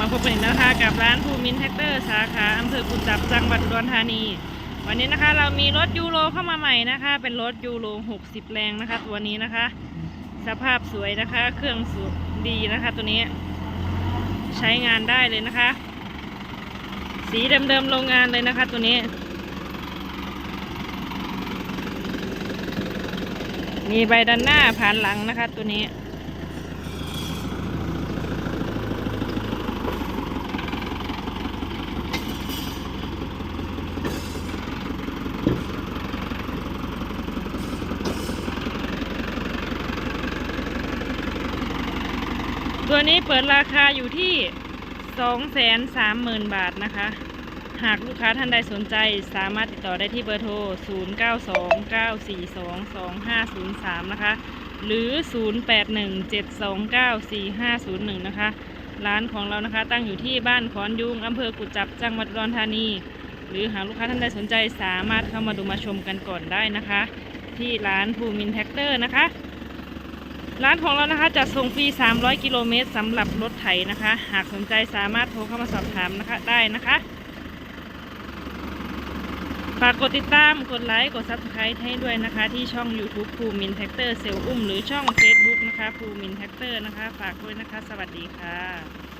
มาพบกันอีกแล้วนะคะกับร้านภูมินแท็กเตอร์สาขาอำเภอกุจับจังหวัดอุดรธานี วันนี้นะคะ เรามีรถยูโรเข้ามาใหม่นะคะ เป็นรถยูโร 60 แรงนะคะ ตัวนี้นะคะ สภาพสวยนะคะ เครื่องสูบดีนะคะ ตัวนี้ ใช้งานได้เลยนะคะ สีเดิมๆโรงงานเลยนะคะ ตัวนี้ มีใบด้านหน้าผ่านหลังนะคะ ตัวนี้ ตัวนี้เปิดราคาอยู่ที่ 230,000 บาทนะคะ หากลูกค้าท่านใดสนใจสามารถติดต่อได้ที่เบอร์โทร 0929422503 นะคะ หรือ 0817294501 นะคะ ร้านของเรานะคะตั้งอยู่ที่บ้านขอนยุงอำเภอกุจจับจังหวัดอุดรธานี หรือหากลูกค้าท่านใดสนใจสามารถเข้ามาดูมาชมกันก่อนได้นะคะ ที่ร้านภูมินแท็กเตอร์นะคะ ร้านของเรานะคะจัดส่งฟรี 300 กิโลเมตรสำหรับรถไถนะคะ หากสนใจสามารถโทรเข้ามาสอบถามนะคะได้นะคะฝากกดติดตาม กดไลค์ กด Subscribe ให้ด้วยนะคะ ที่ช่อง YouTube ภูมินแท็กเตอร์เซลอุ้ม หรือช่อง Facebook นะคะภูมินแท็กเตอร์นะคะ ฝากด้วยนะคะ สวัสดีค่ะ